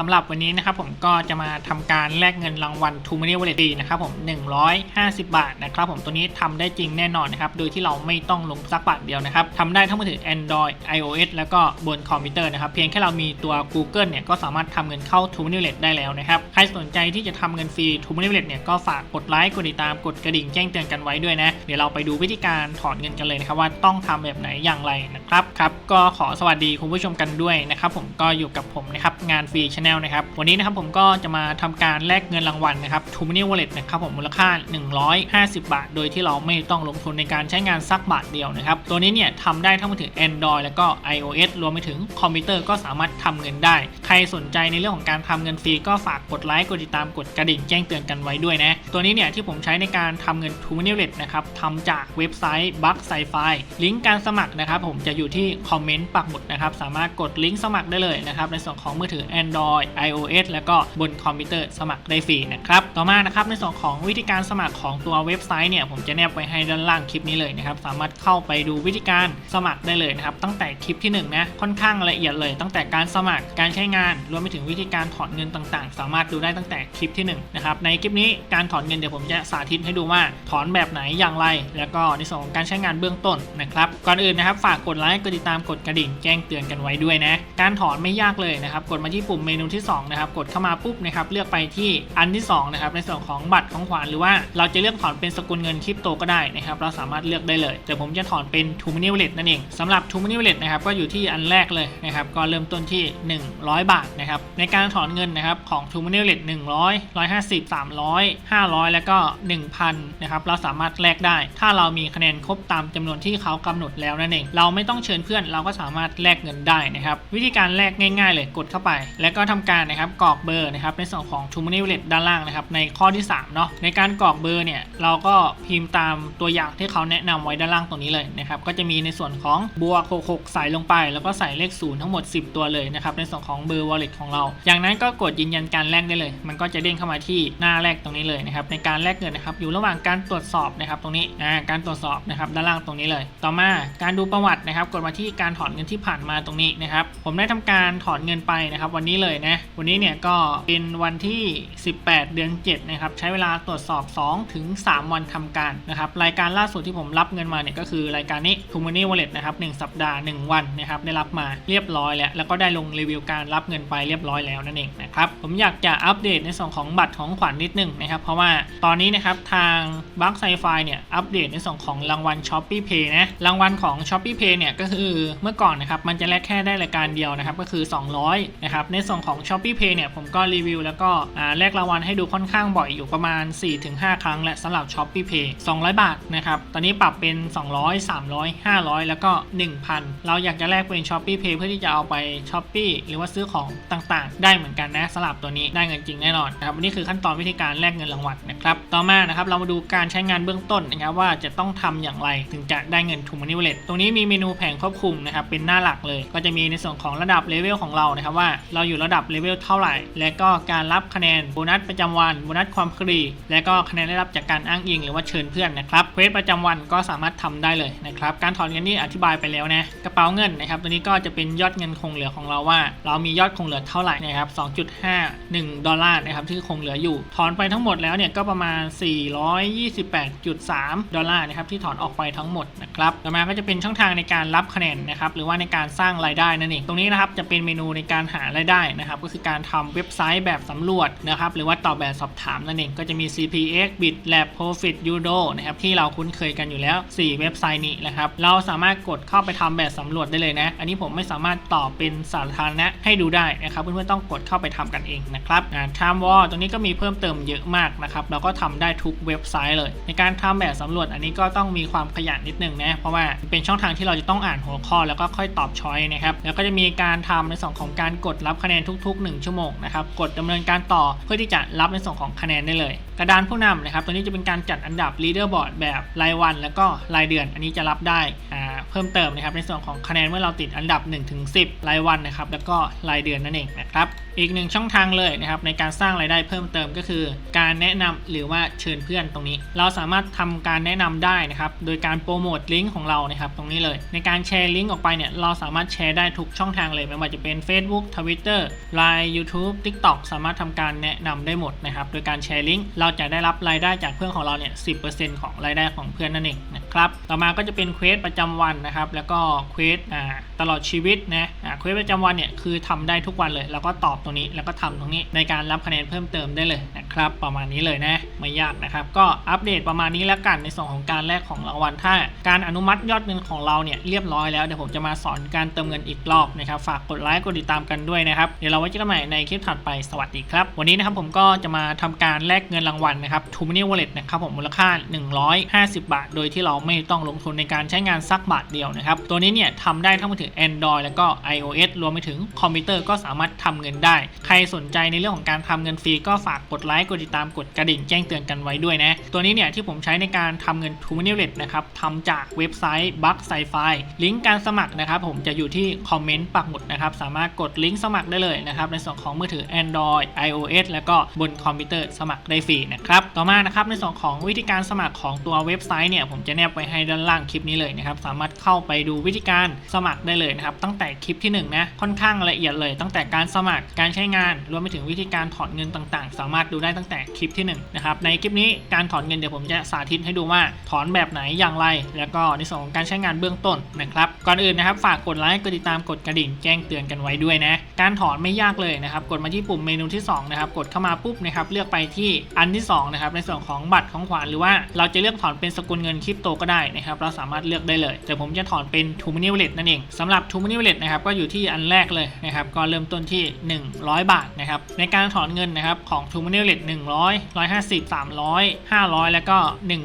สำหรับวันนี้นะครับผมก็จะมาทำการแลกเงินรางวัล t ูมิเนีย Wallet นะครับผม 150 บาทนะครับผมตัวนี้ทำได้จริงแน่นอนนะครับ โดยที่เราไม่ต้องลงสักบาทเดียวนะครับทำได้ทั้งมือถือ Android iOS แล้วก็บนคอมพิวเตอร์นะครับ เพียงแค่เรามีตัว Google เนี่ยก็สามารถทำเงินเข้า t ูมิเนีย Wallet ได้แล้วนะครับ ใครสนใจที่จะทำเงินฟรี t ูมิเนีย Wallet เนี่ยก็ฝากกดไลค์กดติดตามกดกระดิ่งแจ้งเตือนกันไว้ด้วยนะ เดี๋ยวเราไปดูวิธีการถอนเงินกันเลยนะครับว่าต้องทำแบบไหนอย่างไรนะครับครับก็ขอสวัสดีคุณผู้ชมกันด้วยนะครับผมก็อยู่กับผมนะครับงานฟรีชาแนลนะครับ วันนี้นะครับผมก็จะมาทำการแลกเงินรางวัลนะครับ t ูมิเนียวอลเล็ตนะครับผมมูลค่า 150 บาท โดยที่เราไม่ต้องลงทุนในการใช้งานสักบาทเดียวนะครับ ตัวนี้เนี่ยทำได้ทั้งมือถือ Android แล้วก็ iOS รวมไปถึงคอมพิวเตอร์ก็สามารถทำเงินได้ ใครสนใจในเรื่องของการทำเงินฟรีก็ฝากกดไลค์กดติดตามกดกระดิ่งแจ้งเตือนกันไว้ด้วยนะ ตัวนี้เนี่ยที่ผมใช้ในการทำเงิน t ูมิเนียวอลเล็ตนะครับทำจากเว็บไซต์ b u g s c i f i ลิงก์การสมัครนะครับผมจะอยู่ที่คอมเมนต์ปักหมุดนะครับสามารถกดลิงก์สมัครได้เลยนะครับในส่วนของมือถือ Android iOS แล้วก็บนคอมพิวเตอร์สมัครได้ฟรีนะครับ ต่อมานะครับในส่วนของวิธีการสมัครของตัวเว็บไซต์เนี่ยผมจะแนบไว้ให้ด้านล่างคลิปนี้เลยนะครับ สามารถเข้าไปดูวิธีการสมัครได้เลยนะครับ ตั้งแต่คลิปที่1นงนะค่อนข้างละเอียดเลย ตั้งแต่การสมัครการใช้งาน รวมไปถึงวิธีการถอนเงินต่างๆ สามารถดูได้ตั้งแต่คลิปที่1นงนะครับในคลิปนี้การถอนเงินเดี๋ยวผมจะสาธิตให้ดูว่าถอนแบบไหนอย่างไร แล้วก็ในส่วนของการใช้งานเบื้องต้นนะครับก่อนอื่นนะครับฝากกดไลค์กดติดตามกดกระดิ่งแจ้งเตือนกันไว้ด้วยนะการถอนไม่ยากเลยนะครับกดมาที่ปุ่มเมนูที่สองนะครับกดเข้ามาปุ๊บนะครับเลือกไปที่อันที่2นะครับในส่วนของบัตรของขวัญหรือว่าเราจะเลือกถอนเป็นสกุลเงินคริปโตก็ได้นะครับเราสามารถเลือกได้เลย แต่ผมจะถอนเป็น t ูมิเนีย Wallet นั่นเองสำหรับ t ูมิเนีย Wallet นะครับก็อยู่ที่อันแรกเลยนะครับก็เริ่มต้นที่ 100 บาทนะครับในการถอนเงินนะครับของ t ูมิเนีย Wallet 100 150 300 500 แล้วก็ 1,000นะครับเราสามารถแลกได้ ถ้าเรามีคะแนนครบตามจำนวนที่เขากำหนดแล้วนั่นเอง เราไม่ต้องเชิญเพื่อนเราก็สามารถแลกเงินได้นะครับวิธีการแลกง่าย ๆ เลยกดเข้าไป แล้วก็ทำการนะครับกรอกเบอร์นะครับในส่วนของ t ูมิเนีย Wallet ด้านล่างนะครับในข้อที่3เนาะในการกรอกเบอร์เนี่ยเราก็พิมพ์ตามตัวอย่างที่เขาแนะนำไว้ด้านล่างตรงนี้เลยนะครับก็จะมีในส่วนของบวก66ใส่ลงไป แล้วก็ใส่เลขศูนย์ทั้งหมด 10 ตัวเลยนะครับในส่วนของเบอร์ wallet ของเรา อย่างนั้นก็กดยืนยันการแลกได้เลย มันก็จะเด้งเข้ามาที่หน้าแรกตรงนี้เลยนะครับในการแลกเงินนะครับอยู่ระหว่างการตรวจสอบนะครับตรงนี้อ่าการตรวจสอบนะครับด้านล่างตรงนี้เลย ต่อมาการดูประวัตินะครับกดมาที่การถอนเงินที่ผ่านมาตรงนี้นะครับผมได้ทำการถอนเงินไปนะครับวันนี้เลยนะวันนี้เนี่ยก็เป็นวันที่ 18 เดือน 7 นะครับ ใช้เวลาตรวจสอบ 2 ถึง 3 วันทำการนะครับ รายการล่าสุดที่ผมรับเงินมาเนี่ยก็คือรายการนี้ t o m o n e y Wallet นะครับ 1 สัปดาห์ 1 วันนะครับ ได้รับมาเรียบร้อยแล้ว แล้วก็ได้ลงรีวิวการรับเงินไปเรียบร้อยแล้วนั่นเองนะครับ ผมอยากจะอัปเดตในส่วนของบัตรของขวัญนิดนึงนะครับ เพราะว่าตอนนี้นะครับทางบัคไซไฟเนี่ยอัปเดตในส่วนของรางวัล s h o p e e Pay นะรางวัลของ s h o p e e Pay เนี่ยก็คือเมื่อก่อนนะครับมันจะแลกแค่ได้รายการเดียวนะครับก็คือ 200นะครับในส่วนของ s h o p e e Pay เนี่ยผมก็รีวิวแล้วก็แลกรางวัลให้ดูค่อนข้างบ่อยอยู่ประมาณ 4-5 ครั้งและสำหรับ s h o p e e Pay 200 บาทนะครับตอนนี้ปรับเป็น 200 300 500 แล้วก็ 1,000 เราอยากจะแลกเป็น s h o p e e Pay เพื่อที่จะเอาไป s h o p e e หรือว่าซื้อของต่างๆ ได้เหมือนกันนะสำหรับตัวนี้ได้เงินจริงแน่นอนนะครับนี่คือขั้นตอนวิธีการแลกเงินรางวัลนะครับ ต่อมานะครับเรามาดูการใช้งานเบื้องต้นนะครับว่าจะต้องทำอย่างไรถึงจะได้เงิน t ูมันนี่ Wallet ตรงนี้มีเมนูแผงควบคุมนะครับเป็นหน้าหลักเลย ก็จะมีในส่วนของระดับเลเวลของเรานะครับว่าเราอยู่ระดับเลเวลเท่าไหร่ และก็การรับคะแนนโบนัสประจำวันโบนัสความครีและก็คะแนนได้รับจากการอ้างอิงหรือว่าเชิญเพื่อนนะครับเควสประจำวันก็สามารถทำได้เลยนะครับการถอนเงินนี่อธิบายไปแล้วนะกระเป๋าเงินนะครับตัวนี้ก็จะเป็นยอดเงินคงเหลือของเราว่า เรามียอดคงเหลือเท่าไหร่นะครับ2.51ดอลลาร์นะครับที่คงเหลืออยู่ถอนไปทั้งหมดแล้วเนี่ยก็ประมาณ 428.3 ดอลลาร์นะครับที่ถอนออกไปทั้งหมดนะครับต่อมาก็จะเป็นช่องทางในการรับคะแนนนะครับหรือว่าในการสร้างรายได้นั่นเองตรงนี้นะครับจะเป็นเมนูในการหารายได้นะครับก็คือการทำเว็บไซต์แบบสำรวจนะครับหรือว่าตอบแบบสอบถามนั่นเองก็จะมี CPX BitLab Profit Udo นะครับที่เราคุ้นเคยกันอยู่แล้ว 4 เว็บไซต์นี้นะครับเราสามารถกดเข้าไปทำแบบสำรวจได้เลยนะ อันนี้ผมไม่สามารถตอบเป็นสาธารณะให้ดูได้นะครับเพื่อนๆต้องกดเข้าไปทำกันเองนะครับอ่า Time Wall ตรงนี้ก็มีเพิ่มเติมเยอะมากนะครับเราก็ทำได้ทุกเว็บไซต์เลย ในการทำแบบสำรวจอันนี้ก็ต้องมีความขยันนิดนึงนะเพราะว่าเป็นช่องทางที่เราจะต้องอ่านหัวข้อแล้วก็ค่อยตอบช้อยนะครับแล้วก็จะมีการทำในส่วนของการกดรับคะแนนทุก ๆ 1 ชั่วโมงนะครับกดดำเนินการต่อเพื่อที่จะรับในส่วนของคะแนนได้เลย กระดานผู้นำนะครับตัวนี้จะเป็นการจัดอันดับ leaderboard แบบรายวัน แล้วก็รายเดือน อันนี้จะรับได้อ่า เพิ่มเติมนะครับในส่วนของคะแนนเมื่อเราติดอันดับ 1-10 รายวันนะครับแล้วก็รายเดือนนั่นเองนะครับอีกหนึ่งช่องทางเลยนะครับในการสร้างรายได้เพิ่มเติมก็คือ การแนะนำหรือว่าเชิญเพื่อนตรงนี้ เราสามารถทำการแนะนำได้นะครับโดยการโปรโมทลิงก์ของเรานะครับตรงนี้เลย ในการแชร์ลิงก์ออกไปเนี่ยเราสามารถแชร์ได้ทุกช่องทางเลยไม่ว่าจะเป็น Facebook Twitter Line YouTube TikTok สามารถทำการแนะนำได้หมดนะครับโดยการแชร์ลิงก์เราจะได้รับรายได้จากเพื่อนของเราเนี่ย10%ของรายได้ของเพื่อนนั่นเองน ครับต่อมาก็จะเป็นเควสประจำวันนะครับ แล้วก็เควสตลอดชีวิตนะเควสประจำวันเนี่ยคือทำได้ทุกวันเลย แล้วก็ตอบตรงนี้แล้วก็ทำตรงนี้ในการรับคะแนนเพิ่มเติมได้เลยนะ ครับ ประมาณนี้เลยนะไม่ยากนะครับ ก็อัปเดตประมาณนี้แล้วกันในส่วนของการแลกของรางวัลถ้า การอนุมัติยอดเงินของเราเนี่ยเรียบร้อยแล้วเดี๋ยวผมจะมาสอนการเติมเงินอีกรอบนะครับฝากกดไลค์กดติดตามกันด้วยนะครับเดี๋ยวเราไว้เจอกันใหม่ในคลิปถัดไปสวัสดีครับ วันนี้นะครับผมก็จะมาทำการแลกเงินรางวัลนะครับ t o m o n e y Wallet นะครับผมมูลค่า 150 บาท โดยที่เราไม่ต้องลงทุนในการใช้งานสักบาทเดียวนะครับตัวนี้เนี่ยทำได้ทั้งมือถือ Android แล้วก็ iOS รวมไปถึงคอมพิวเตอร์ก็สามารถทำเงินได้ ใครสนใจในเรื่องของการทำเงินฟรีก็ฝากกดไลค์กดติดตามกดกระดิ่งแจ้งเตือนกันไว้ด้วยนะ ตัวนี้เนี่ยที่ผมใช้ในการทำเงิน t o m o n e y Wallet นะครับทำจากเว็บไซต์ b u g s c i f i ลิงก์การสมัครนะครับผมจะอยู่ที่คอมเมนต์ปักหมุดนะครับสามารถกดลิงก์สมัครได้เลยนะครับในส่วนของมือถือ Android iOS แล้วก็บนคอมพิวเตอร์สมัครได้ฟรีนะครับต่อมานะครับในส่วนของวิธีการสมัครของตัวเว็บไซต์เนี่ยผมจะแนบไว้ให้ด้านล่างคลิปนี้เลยนะครับสามารถเข้าไปดูวิธีการสมัครได้เลยนะครับตั้งแต่คลิปที่1นะค่อนข้างละเอียดเลย ตั้งแต่การสมัครการใช้งานรวมไปถึงวิธีการถอนเงินต่างๆ สามารถดูได้ตั้งแต่คลิปที่1นะครับในคลิปนี้การถอนเงินเดี๋ยวผมจะสาธิตให้ดูว่าถอนแบบไหนอย่างไร แล้วก็ในส่วนของการใช้งานเบื้องต้นนะครับก่อนอื่นนะครับฝากกดไลค์กดติดตามกดกระดิ่งแจ้งเตือนกันไว้ด้วยนะการถอนไม่ยากเลยนะครับกดมาที่ปุ่มเมนูที่สองนะครับกดเข้ามาปุ๊บนะครับเลือกไปที่อันที่สองนะครับในส่วนของบัตรของขวัญหรือว่าเราจะเลือกถอนเป็นสกุลเงินคริปโตก็ได้นะครับเราสามารถเลือกได้เลย แต่ผมจะถอนเป็น t o m o n e y Wallet นั่นเองสำหรับ t o m o n e y Wallet นะครับก็อยู่ที่อันแรกเลยนะครับก็เริ่มต้นที่ 100 บาทนะครับในการถอนเงินนะครับของ t o m o n e y Wallet 100 150 300 500 แล้วก็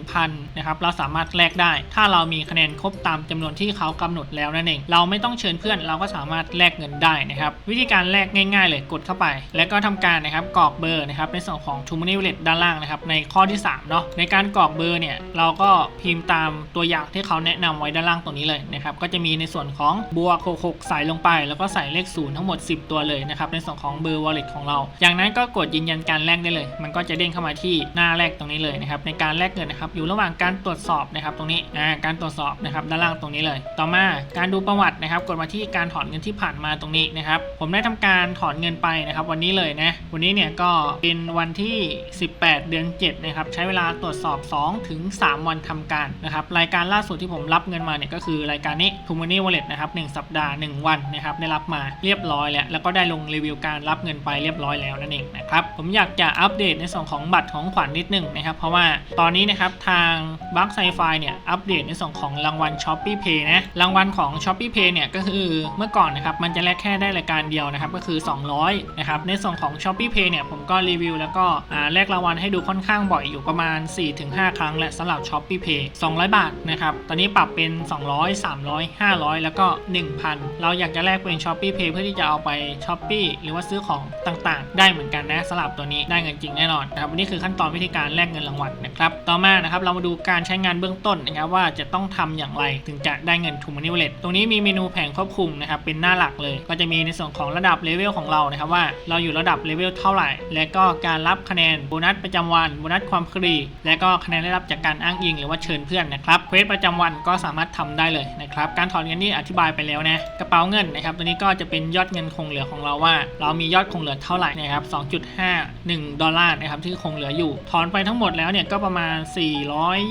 1,000 นะครับ เราสามารถแลกได้ ถ้าเรามีคะแนนครบตามจำนวนที่เขากำหนดแล้วนั่นเอง เราไม่ต้องเชิญเพื่อนเราก็สามารถแลกเงินได้นะครับ วิธีการแลกง่าย ๆ เลยกดเข้าไป แล้วก็ทำการนะครับกรอกเบอร์นะครับในส่วนของ t o m o n e y Wallet ด้านล่างนะครับในข้อที่3เนาะในการกรอกเบอร์เนี่ยเราก็พิมพ์ตามตัวอย่างที่เขาแนะนำไว้ด้านล่างตรงนี้เลยนะครับก็จะมีในส่วนของบัวก66ใส่ลงไป แล้วก็ใส่เลขศูนย์ทั้งหมด 10 ตัวเลยนะครับในส่วนของเบอร์ wallet ของเรา อย่างนั้นก็กดยืนยันการแลกได้เลยมันก็จะเด้งเข้ามาที่หน้าแรกตรงนี้เลยนะครับในการแลกเงินนะครับอยู่ระหว่างการตรวจสอบนะครับตรงนี้อ่าการตรวจสอบนะครับด้านล่างตรงนี้เลย ต่อมาการดูประวัตินะครับ กดมาที่การถอนเงินที่ผ่านมาตรงนี้นะครับผมได้ทำการถอนเงินไปนะครับ วันนี้เลยนะวันนี้เนี่ยก็เป็นวันที่ 18 เดือน7นะครับใช้เวลาตรวจสอบ2ถึง3วันทำการนะครับรายการล่าสุดที่ผมรับเงินมาเนี่ยก็คือรายการนี้ t o m o n e y Wallet นะครับ1สัปดาห์ 1 วันนะครับได้รับมาเรียบร้อยแล้วแล้วก็ได้ลงรีวิวการรับเงินไปเรียบร้อยแล้วนั่นเองนะครับผมอยากจะอัปเดตในส่วนของบัตรของขวัญนิดนึงนะครับ เพราะว่าตอนนี้นะครับทางบัคไซไฟเนี่ยอัปเดตในส่วนของรางวัล s h o p e e Pay นะรางวัลของ s h o p e e Pay เนี่ยก็คือเมื่อก่อนนะครับมันจะแลกแค่ได้รายการเดียวนะครับก็คือ 200นะครับในส่วนของ s h o p e e Pay เนี่ยผมก็รีวิวแล้วก็แลกรางวัลให้ดูค่อนข้างบ่อยอยู่ประมาณ 4-5 ครั้งและสำหรับ s h o p e e Pay 200 บาทนะครับตอนนี้ปรับเป็น 200 300 500 แล้วก็ 1,000 เราอยากจะแลกเป็น s h o p e e Pay เพื่อที่จะเอาไปช้อปปี้หรือว่าซื้อของต่างๆ ได้เหมือนกันนะสำหรับตัวนี้ได้เงินจริงแน่นอนนะครับวันนี้คือขั้นตอนวิธีการแลกเงินรางวัลนะครับต่อมานะครับเรามาดูการใช้งานเบื้องต้นนะครับว่าจะต้องทำอย่างไรถึงจะได้เงิน t o m o n e y Wallet ตรงนี้มีเมนูแผงควบคุมนะครับเป็นหน้าหลักเลย ก็จะมีในส่วนของระดับเลเวลของเรานะครับว่าเราอยู่ระดับเลเวลเท่าไหร่ และก็การรับคะแนนโบนัสประจำวันโบนัสความครีและก็คะแนนได้รับจากการอ้างอิงหรือว่าเชิญเพื่อนนะครับเควสประจำวันก็สามารถทำได้เลยนะครับการถอนเงินนี่อธิบายไปแล้วนะกระเป๋าเงินนะครับตัวนี้ก็จะเป็นยอดเงินคงเหลือของเราว่า เรามียอดคงเหลือเท่าไหร่นะครับ2.51ดอลลาร์นะครับที่คงเหลืออยู่ ถอนไปทั้งหมดแล้วเนี่ยก็ประมาณ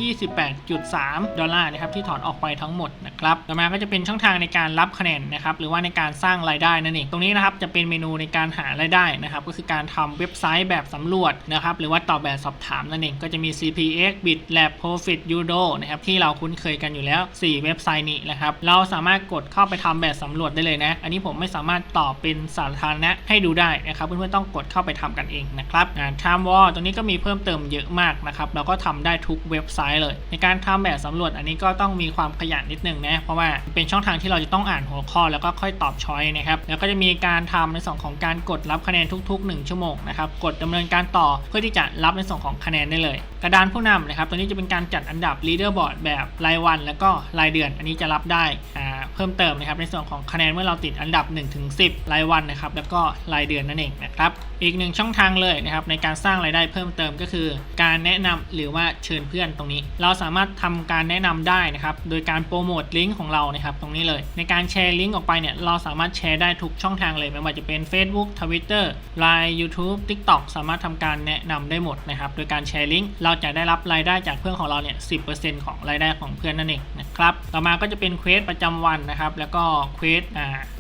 428.3 ดอลลาร์นะครับที่ถอนออกไปทั้งหมดนะครับต่อมาก็จะเป็นช่องทางในการรับคะแนนนะครับหรือว่าในการสร้างรายได้นั่นเองตรงนี้นะครับจะเป็นเมนูในการหารายได้นะครับก็คือการทำเว็บไซต์แบบสำรวจนะครับหรือว่าตอบแบบสอบถามนั่นเองก็จะมี CPX Bitlab Profit Udo นะครับที่เราคุ้นเคยกันอยู่แล้ว 4 เว็บไซต์นี้นะครับเราสามารถกดเข้าไปทำแบบสำรวจได้เลยนะ อันนี้ผมไม่สามารถตอบเป็นสาธารณะให้ดูได้นะครับเพื่อนๆต้องกดเข้าไปทำกันเองนะครับอ่าไทม์วอลตรงนี้ก็มีเพิ่มเติมเยอะมากนะครับ เราก็ทำได้ทุกเว็บไซต์เลย ในการทำแบบสำรวจอันนี้ก็ต้องมีความขยันนิดนึงนะ เพราะว่าเป็นช่องทางที่เราจะต้องอ่านหัวข้อแล้วก็ค่อยตอบช้อยนะครับ แล้วก็จะมีการทำในส่วนของการกดรับคะแนนทุก ๆ 1 ชั่วโมงนะครับ กดดำเนินการต่อเพื่อที่จะรับในส่วนของคะแนนได้เลย กระดานผู้นำนะครับ ตัวนี้จะเป็นการจัดอันดับ leaderboard แบบรายวัน แล้วก็รายเดือน อันนี้จะรับได้อ่า พิ่มเติมนะครับในส่วนของคะแนนเมื่อเราติดอันดับ 1-10 รายวันนะครับแล้วก็รายเดือนนั่นเองนะครับอีกหนึ่งช่องทางเลยนะครับในการสร้างรายได้เพิ่มเติมก็คือ การแนะนำหรือว่าเชิญเพื่อนตรงนี้ เราสามารถทำการแนะนำได้นะครับโดยการโปรโมทลิงก์ของเรานะครับตรงนี้เลย ในการแชร์ลิงก์ออกไปเนี่ยเราสามารถแชร์ได้ทุกช่องทางเลยไม่ว่าจะเป็น Facebook Twitter Line YouTube TikTok สามารถทำการแนะนำได้หมดนะครับโดยการแชร์ลิงก์เราจะได้รับรายได้จากเพื่อนของเราเนี่ย10%ของรายได้ของเพื่อนนั่นเองนะครับต่อมาก็จะเป็นเควสประจำวันนะครับ แล้วก็เควส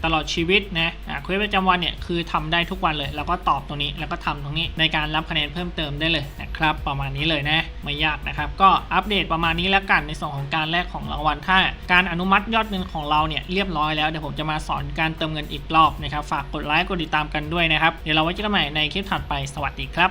ตลอดชีวิตนะเควสประจำวันเนี่ยคือทำได้ทุกวันเลยแล้วก็ตอบตรงนี้แล้วก็ทำตรงนี้ในการรับคะแนนเพิ่มเติมได้เลยนะครับ ประมาณนี้เลยนะไม่ยากนะครับ ก็อัปเดตประมาณนี้แล้วกันในส่วนของการแลกของรางวัลถ้า การอนุมัติยอดเงินของเราเนี่ยเรียบร้อยแล้วเดี๋ยวผมจะมาสอนการเติมเงินอีกรอบนะครับ ฝากกดไลค์กดติดตามกันด้วยนะครับเดี๋ยวเราไว้เจอกันใหม่ในคลิปถัดไปสวัสดีครับ